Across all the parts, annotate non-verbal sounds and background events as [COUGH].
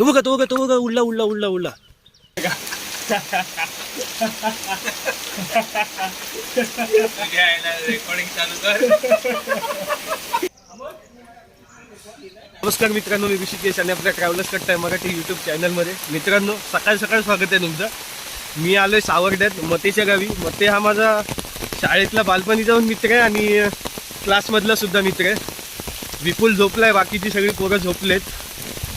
तो बघा तो बघा तो बघा उडला उडला उडला उडला. नमस्कार मित्रांनो मी ऋषिकेश आणि आपल्या ट्रॅव्हलर्स करताय मराठी यूट्यूब चॅनलमध्ये मित्रांनो सकाळ सकाळ स्वागत आहे तुमचं. मी आलोय सावर्ड्यात मतेच्या गावी. मते हा माझा शाळेतला बालपणी जाऊन मित्र आहे आणि क्लासमधला सुद्धा मित्र आहे. विपुल झोपलाय बाकीची सगळी पोरं झोपलेत.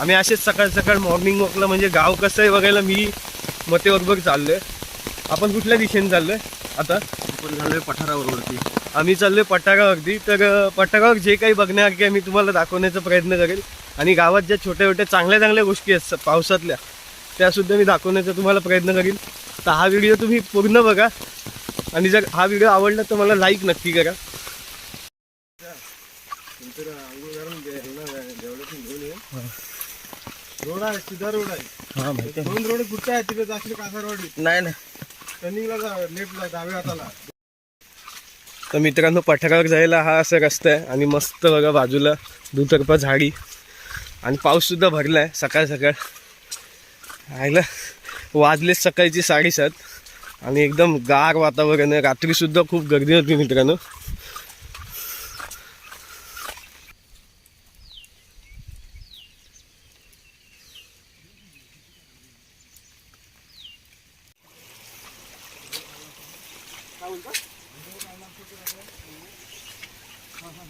आम्ही असेच सकाळ सकाळ मॉर्निंग वॉकला म्हणजे गाव कसं आहे बघायला मी मतेबरोबर चाललोय. आपण कुठल्या दिशेने चाललोय? आता? आपण झालोय पठारावरती आम्ही चाललोय पटारावरती तर अं, पटारावर जे काही बघण्यासारखे आहे मी तुम्हाला दाखवण्याचा प्रयत्न करेल. आणि गावात ज्या छोट्या छोट्या चांगल्या चांगल्या गोष्टी आहेत पावसातल्या त्यासुद्धा मी दाखवण्याचा तुम्हाला प्रयत्न करेल तर हा व्हिडिओ तुम्ही पूर्ण बघा. आणि जर हा व्हिडिओ आवडला तर मला लाईक नक्की करा. रोड आहे सीधा रोड आहे. हा माहिती दोन रोड कुठे आहे तिकडे? जाशील कासारवाडी? नाही नाही. टर्निंगला जा डाव्या हाताला. तर मित्रांनो पठारावर जायला हा असा रस्ता आहे आणि मस्त बघा बाजूला दुतर्फा झाडी. आणि पाऊससुद्धा भरला आहे सकाळ सकाळ. आयला वाजलेच सकाळची साडेसात. आणि एकदम गार वातावरण आहे. रात्रीसुद्धा खूप गर्दी होती मित्रांनो.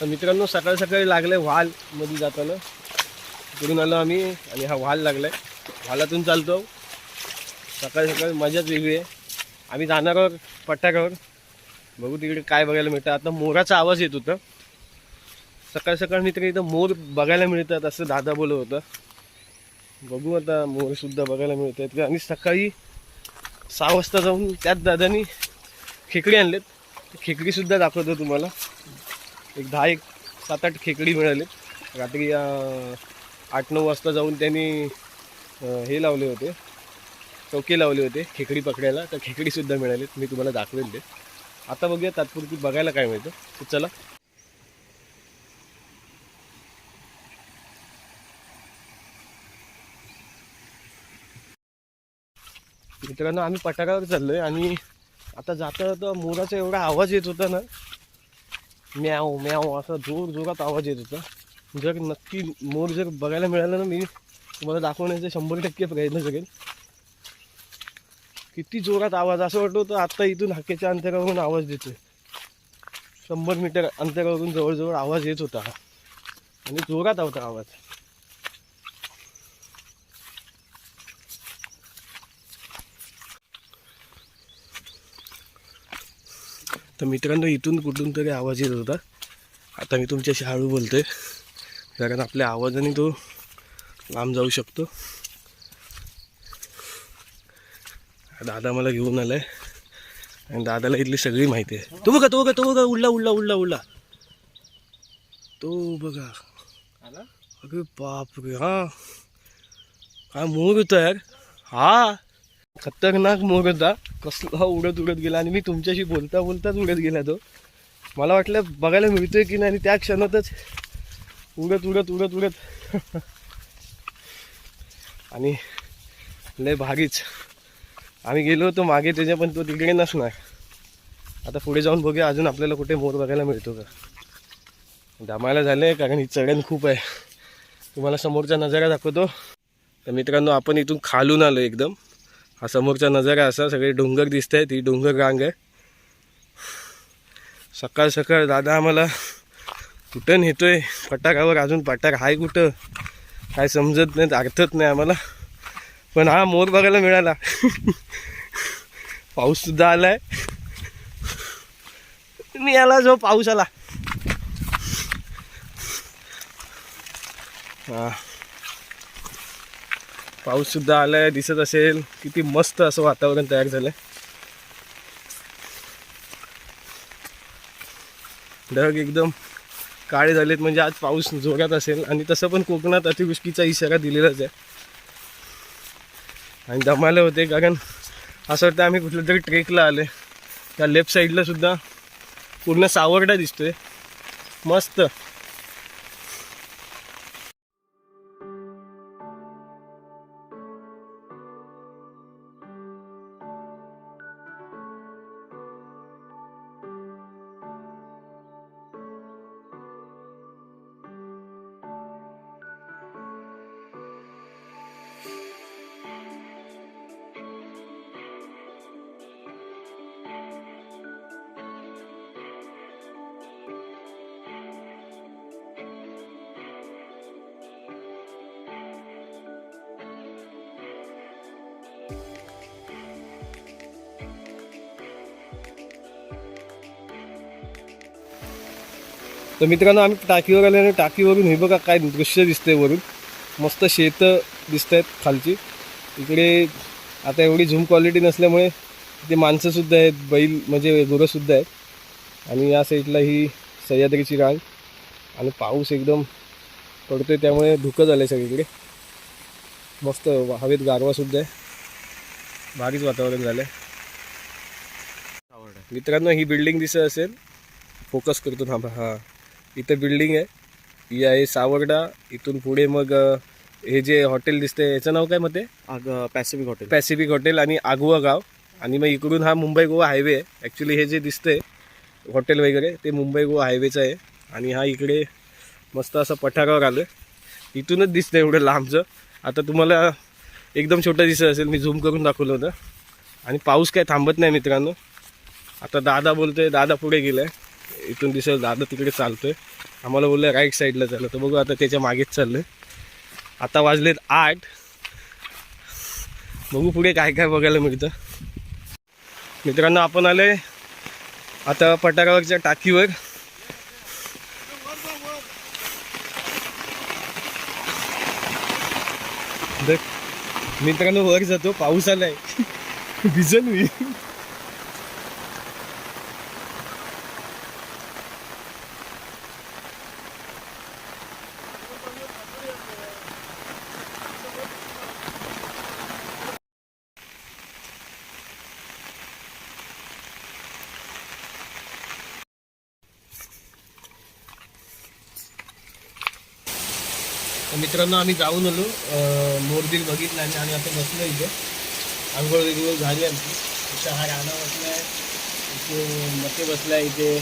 तर मित्रांनो सकाळी सकाळी लागले व्हाल मध्ये जाताना. तिकडून आलो आम्ही आणि हा व्हाल लागलाय. व्हालातून चालतो. सकाळी सकाळी मजाच वेगळी आहे. आम्ही जाणार आहोत पटारावर बघू तिकडे काय बघायला मिळतं. आता मोराचा आवाज येत होता. सकाळ सकाळ मित्र इथं मोर बघायला मिळतात असं दादा बोलत होतं. बघू आता मोरसुद्धा बघायला मिळत आहेत. आणि सकाळी सहा वाजता जाऊन त्याच दादानी खेकडी आणलेत. खेकडीसुद्धा दाखवतो तुम्हाला. एक दहा एक सात आठ खेकडी मिळाले. रात्री आठ नऊ वाजता जाऊन त्यांनी हे लावले होते. चौके लावले होते खेकडी पकडायला. तर खेकडीसुद्धा मिळाले मी तुम्हाला दाखवेल ते. आता बघूया तात्पुरती बघायला काय मिळतं. तर चला. मित्रांनो आम्ही पटारावर चाललोय. आणि आता जाता जाता मोराचा एवढा आवाज येत होता ना म्याव म्याव असा जोर जोरात आवाज येत होता. जर नक्की मोर जर बघायला मिळालं ना मी तुम्हाला दाखवण्याचा शंभर टक्के प्रयत्न करेन. किती जोरात आवाज असं वाटतो होतं आत्ता इथून हाकेच्या अंतरावरून आवाज देतोय. शंभर मीटर अंतरावरून जवळजवळ आवाज येत होता आणि जोरात होता आवाज. तर मित्रांनो इथून कुठून तरी आवाज येत होता. आता मी तुमच्याशी हळू बोलतोय. कारण आपल्या आवाजाने तो लांब जाऊ शकतो. दादा मला घेऊन आलाय. आणि दादाला इथली सगळी माहिती आहे. तो बघा तो बघा तो बघा उडला उडला उडला उडला. तो बघा. अरे बापरे हा. काय मोर होता यार. हा. खतरनाक मोर होता कसला उडत उडत गेला आणि मी तुमच्याशी बोलता बोलताच उडत गेला तो. मला वाटलं बघायला मिळतोय की नाही आणि त्या क्षणातच उडत उडत उडत उडत. आणि लय भारीच. आम्ही गेलो होतो मागे त्याच्या पण तो तिकडे नसणार. आता पुढे जाऊन बघूया अजून आपल्याला कुठे मोर बघायला मिळतो का. दमायला झालं कारण ही चढण खूप आहे. तुम्हाला समोरचा नजारा दाखवतो. तर मित्रांनो आपण इथून खालून आलो एकदम. हा समोरचा नजारा असा सगळे डोंगर दिसत आहेत ही डोंगर रांग आहे. सकाळ सकाळ दादा आम्हाला कुठं नेतोय? फटाकावर अजून पटाक हाय कुठं? काय समजत नाही अर्थत नाही आम्हाला. पण हा मोर बघायला मिळाला. पाऊससुद्धा आला आहे मी आला जो पाऊस आला. हां. पाऊस सुद्धा आलाय दिसत असेल. किती मस्त असं वातावरण तयार झालंय. ढग एकदम काळे झालेत म्हणजे आज पाऊस जोरात असेल. आणि तसं पण कोकणात अतिवृष्टीचा इशारा दिलेलाच आहे. आणि दमाले होते कारण असं वाटतं आम्ही कुठल्या तरी ट्रेकला आले त्या लेफ्ट साईडला सुद्धा पूर्ण सावरडा दिसतोय. मस्त. तर मित्रांनो आम्ही टाकीवर आले आणि टाकीवरून हे बघा काय दृश्य दिसतंय वरून. मस्त शेतं दिसत आहेत खालची. इकडे आता एवढी झूम क्वालिटी नसल्यामुळे ते माणसंसुद्धा आहेत बैल म्हणजे गुरंसुद्धा आहेत. आणि या साईडला ही सह्याद्रीची रांग. आणि पाऊस एकदम पडतोय त्यामुळे धुकं झालं आहे सगळीकडे. मस्त हवेत गारवासुद्धा आहे. भारीच वातावरण झालं आहे मित्रांनो ही बिल्डिंग दिसत असेल. फोकस करतो थांबा. हां. इथं बिल्डिंग आहे. ही आहे सावरडा इथून पुढे मग हे जे हॉटेल दिसतंय याचं नाव काय मग ते पॅसिफिक हॉटेल पॅसिफिक हॉटेल आणि आगवा गाव. आणि मग इकडून हा मुंबई गोवा हायवे आहे. ॲक्च्युली हे जे दिसतंय हॉटेल वगैरे ते मुंबई गोवा हायवेचं आहे. आणि हा इकडे मस्त असं पठारावर आलं इथूनच दिसतं एवढं लांबचं. आता तुम्हाला एकदम छोटं दिसत असेल मी झूम करून दाखवलं होतं. आणि पाऊस काय थांबत नाही मित्रांनो. आता दादा बोलतोय दादा पुढे गेलाय. इथून दिसेल दादा तिकडे चालतोय. आम्हाला बोललं राईट साईडला चाललं. तर बघू आता त्याच्या मागेच चाललंय. आता वाजलेत आठ. बघू पुढे काय काय बघायला मिळतं. मित्रांनो आपण आले आता पटारावरच्या टाकीवर. मित्रांनो वर जातो. पाऊस आलाय. [LAUGHS] भिजल मी. मित्रांनो आम्ही जाऊन आलो. मोरबीर बघितलं आणि आम्ही आता बसलो इथे. आंघोळ बिंघोळ झाली आमची. इथं हा राणा बसलाय. इथे मते बसलाय इथे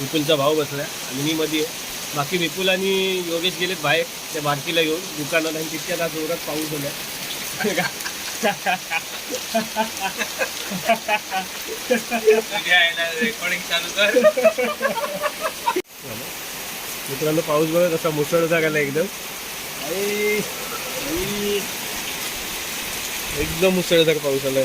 विपुलचा भाऊ बसलाय. आणि मी मध्ये आहे. बाकी विपुल आणि योगेश गेलेत बाहेर. त्या बारकीला घेऊन दुकानात आणि तितक्यात आज जोरात पाऊस झालाय. रेकॉर्डिंग चालू कर. मित्रांनो पाऊस बघा कसा मुसळधार आला एकदम. एकदम मुसळधार पाऊस आलाय.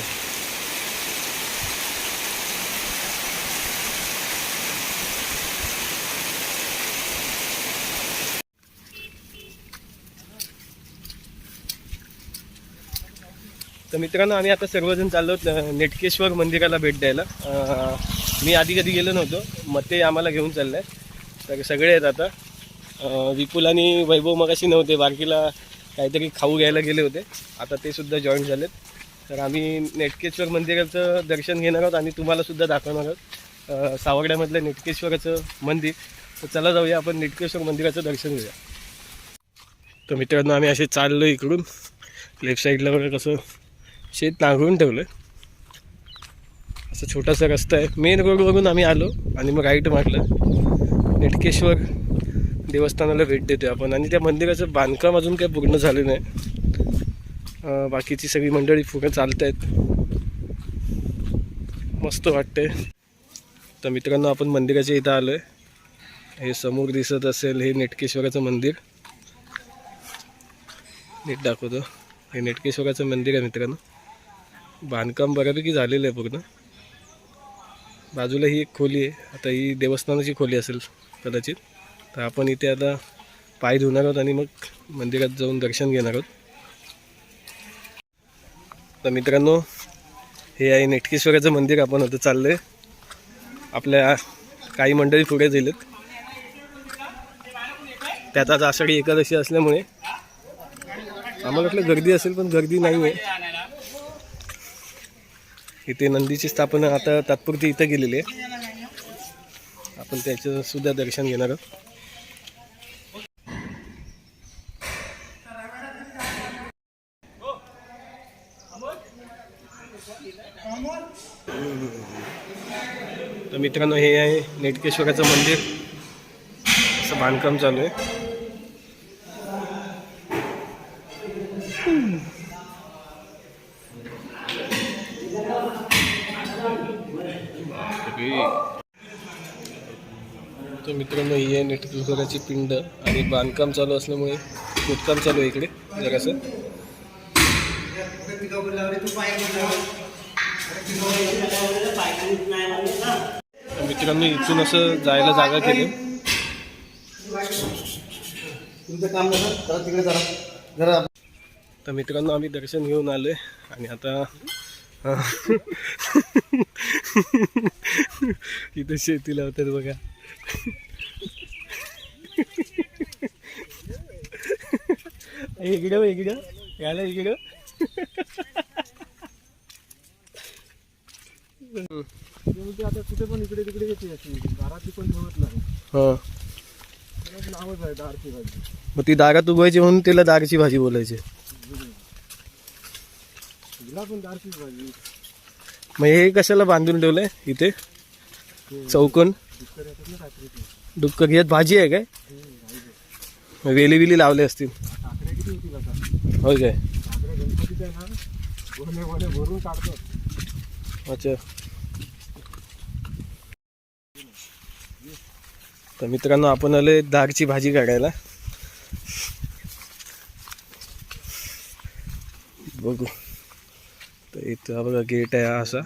तर मित्रांनो आम्ही आता सर्वजण चाललो नेटकेश्वर मंदिराला भेट द्यायला. मी आधी कधी गेलो नव्हतो मग ते आम्हाला घेऊन चाललंय. तर सगळे आहेत आता. विपुल आणि वैभव मगाशी नव्हते बारकीला काहीतरी खाऊ घ्यायला गेले होते. आता ते सुद्धा जॉईन झालेत. तर आम्ही नेटकेश्वर मंदिराचं दर्शन घेणार आहोत आणि तुम्हाला सुद्धा दाखवणार आहोत. अं, सावगड्यामधलं नेटकेश्वराचं मंदिर. तर चला जाऊया आपण नेटकेश्वर मंदिराचं दर्शन घेऊया. तर मित्रांनो आम्ही असे चाललो इकडून. लेफ्ट साईडला वगैरे कसं शेत नांगरून ठेवलं असं छोटासा रस्ता आहे. मेन रोडवरून आम्ही आलो आणि मग राईट मारलं. नेटकेश्वर देवस्थानाला भेट देतो आपण. आणि त्या मंदिराचं बांधकाम अजून काही पूर्ण झालं नाही. बाकीची सगळी मंडळी पुढे चालत आहेत मस्त वाटते तर मित्रांनो आपण मंदिराच्या इथं आलो आहे हे समोर दिसत असेल हे नेटकेश्वराचं मंदिर. नीट दाखवतो. हे नेटकेश्वराचं मंदिर आहे मित्रांनो. बांधकाम बऱ्यापैकी झालेलं आहे पूर्ण. बाजूला ही एक खोली आहे. आता ही देवस्थानाची खोली असेल कदाचित. तर आपण इथे आता पाय धुणार आहोत आणि मग मंदिरात जाऊन दर्शन घेणार आहोत. तर मित्रांनो हे आहे नेटकेश्वराचं मंदिर. आपण आता आहे आपल्या काही मंडळी पुढे दिलेत त्यात आज आषाढी एकादशी असल्यामुळे आम्हाला वाटलं गर्दी असेल पण गर्दी नाही आहे इथे नंदीची स्थापना आता तात्पुरती इथं गेलेली आहे. आपण त्याचं सुद्धा दर्शन घेणार आहोत. तर मित्रांनो हे आहे नेटकेश्वराचं मंदिर. असं बांधकाम चालू आहे. तर मित्रांनो ही आहे नेटकेश्वराची पिंड. आणि बांधकाम चालू असल्यामुळे खोदकाम चालू आहे इकडे जरासं. तर मित्रांनो इथून असं जायला जागा केली. तुमचं काम नसेल जरा तिकडे जरा. जरा तर मित्रांनो आम्ही दर्शन घेऊन आलोय. आणि आता इथं शेती लावतात बघा. इकडं इकडं. याला इकडं. आता कुठे पण इकडे तिकडे येते अशी. दारातली पण ठेवत नाही. हां. नावच आहे दारची भाजी. मग ती दारात उगवायची म्हणून तिला दारची भाजी बोलायची. तिला पण दारचीच भाजी. मग हे कशाला बांधून ठेवलंय इथे? चौकोन? येतात ना डुक्कर यात भाजी आहे काय? वेली विली लावले असतील. काकड्या किती होतील आता? होय काय? ना भरून काढतात अच्छा. तर मित्रांनो आपण आलोय दारची भाजी काढायला. बघू. तर इथं हा बघा गेट आहे असा.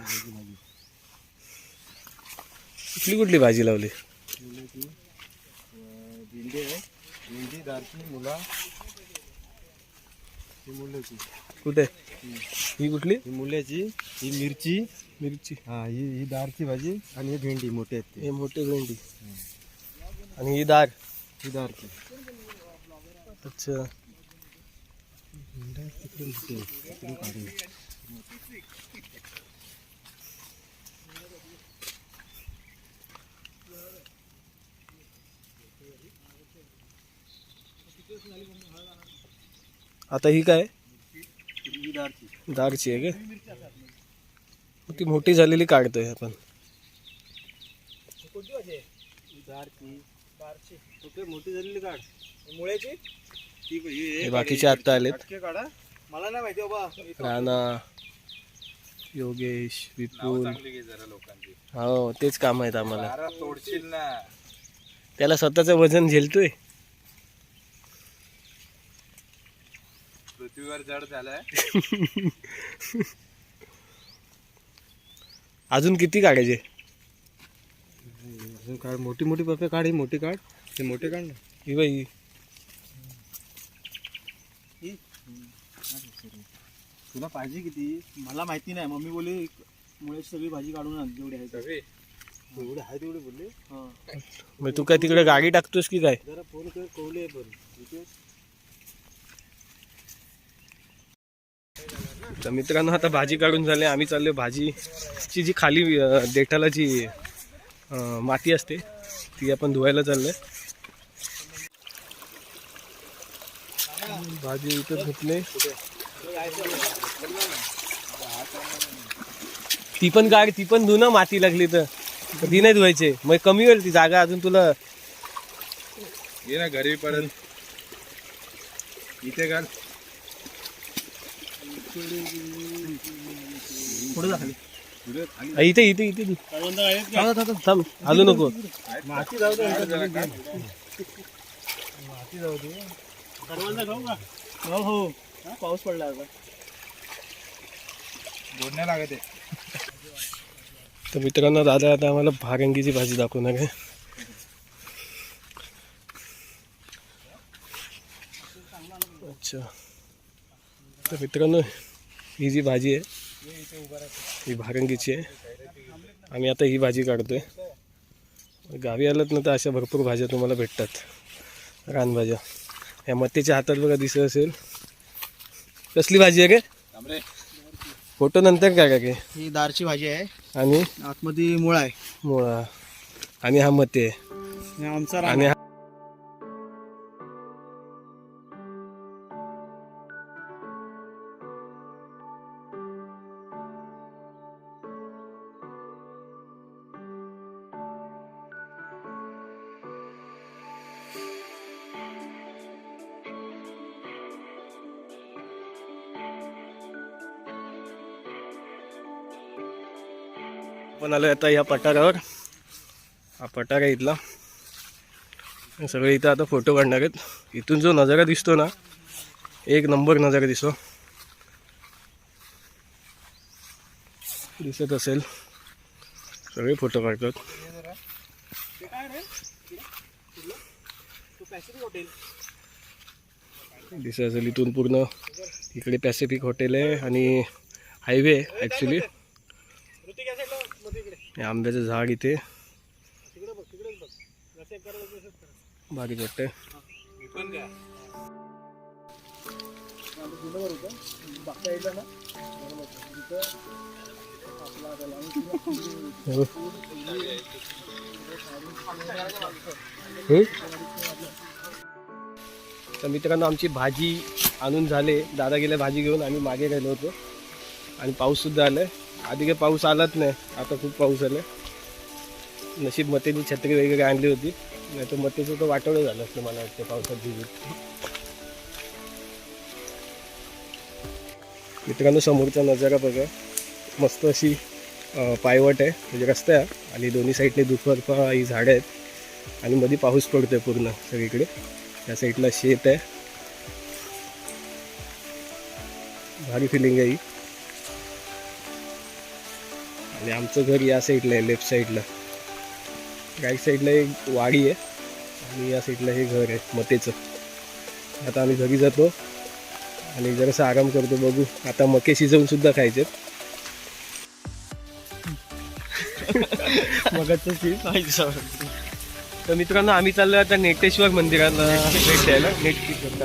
कुठली कुठली भाजी लावली? भेंडी आहे. भेंडी दारची मुला. ही मुलाची कुठे? ही कुठली? ही मुल्याची ही मिरची। मिरची. हा ही ही दारची भाजी आणि ही भेंडी मोठी आहेत ते. हे मोठे भेंडी. आणि ही दार? ही दारची अच्छा. तिकडे मोठी आहे. तिकडे काढून आता ही काय? ही दारची. दारची आहे का? ती मोठी झालेली काढतोय आपण. दारची. दारची. कुठे? मोठी झालेली काढ. मुळ्याची? ती हे बाकीचे आत्ता आलेत. मला नाही माहिती बाबा. राणा योगेश विपुल. हो तेच काम आहेत आम्हाला. अरे तोडशील ना. त्याला स्वतःचं वजन झेलतोय? पृथ्वीवर जड झालाय. [LAUGHS] अजून किती काढायचे? अजून काढ. मोठी मोठी पप्पे काढ ही मोठी काढ. हे मोठे काढ ना. ही बाई. तुला पाहिजे किती? मला माहिती नाही. मम्मी बोलली मुळे सगळी भाजी काढून आण जेवढी आहे तेवढी. एवढे आहे तेवढे बोलले? हा. मग तू काय तिकडे गाडी टाकतोस की काय? जरा फोन कर कवले पण. ठीक आहे? तर मित्रांनो आता भाजी काढून झाले. आम्ही चाललो भाजीची जी खाली देठाला जी माती असते ती आपण धुवायला चाललो भाजी इथं धुतले. ती पण काढ ती पण धुणं माती लागली तर ती नाही धुवायचे. मग कमी होईल ती जागा अजून तुला ये ना घरी परत इथे घाल. पुढे जा खाली. इथे इथे इथे. थांब, हलू नको. माती जाऊ दे माती जाऊ दे. हो हो. पाऊस पडला आता. बोलण्या लागत आहे तर मित्रांनो दादा आता आम्हाला भारंगीची भाजी दाखवणार आहे अच्छा. तर मित्रांनो ही जी भाजी आहे ही भारंगीची आहे. आम्ही आता ही भाजी काढतोय. गावी आलात ना तर अशा भरपूर भाज्या तुम्हाला भेटतात. रानभाज्या. ह्या मत्तेच्या हातात बघा दिसत असेल. कसली भाजी आहे रे फोटो नंतर काय काय ही दारची भाजी आहे. आणि? आतमध्ये मुळा आहे. मुळा. आणि हा मते. आहे आणि आमचा आणि हा आपण आलो आता या पठारावर. हा पठार आहे इथला. सगळे इथं आता फोटो काढणार आहेत. इथून जो नजारा दिसतो ना एक नंबर नजारा दिसतो. दिसत असेल. सगळे फोटो काढतात. दिसत असेल इथून पूर्ण. इकडे पॅसिफिक हॉटेल आहे आणि हायवे आहे ॲक्च्युली आंब्याचं झाड इथे. भारी वाटतंय हो. हं? तर मित्रांनो आमची भाजी आणून झाले. दादा गेले भाजी घेऊन आम्ही मागे गेलो होतो. आणि पाऊस सुद्धा आलाय. आधी काही पाऊस आलाच नाही. आता खूप पाऊस आला नशीब मतेनी छत्री वगैरे आणली होती. नाही तर मतेचं तर वाटवलं झालं असतं मला वाटतं पावसात भिजून. मित्रांनो समोरचा नजारा बघा. मस्त अशी पायवट आहे. म्हणजे रस्ता आहे. आणि दोन्ही साईडने दुफरफा ही झाडं आहेत. आणि मध्ये पाऊस पडतोय पूर्ण सगळीकडे. त्या साईडला शेत आहे. भारी फिलिंग आहे ही. आणि आमचं घर या साईडला आहे लेफ्ट साईडला राईट साईडला एक वाडी आहे आणि या साईडला हे घर आहे मतेचं. आता आम्ही घरी जातो आणि जरासा आराम करतो बघू. आता मके शिजवून सुद्धा खायचे. [LAUGHS] तर मित्रांनो आम्ही चाललो आता नेटेश्वर मंदिराला भेट द्यायला नेट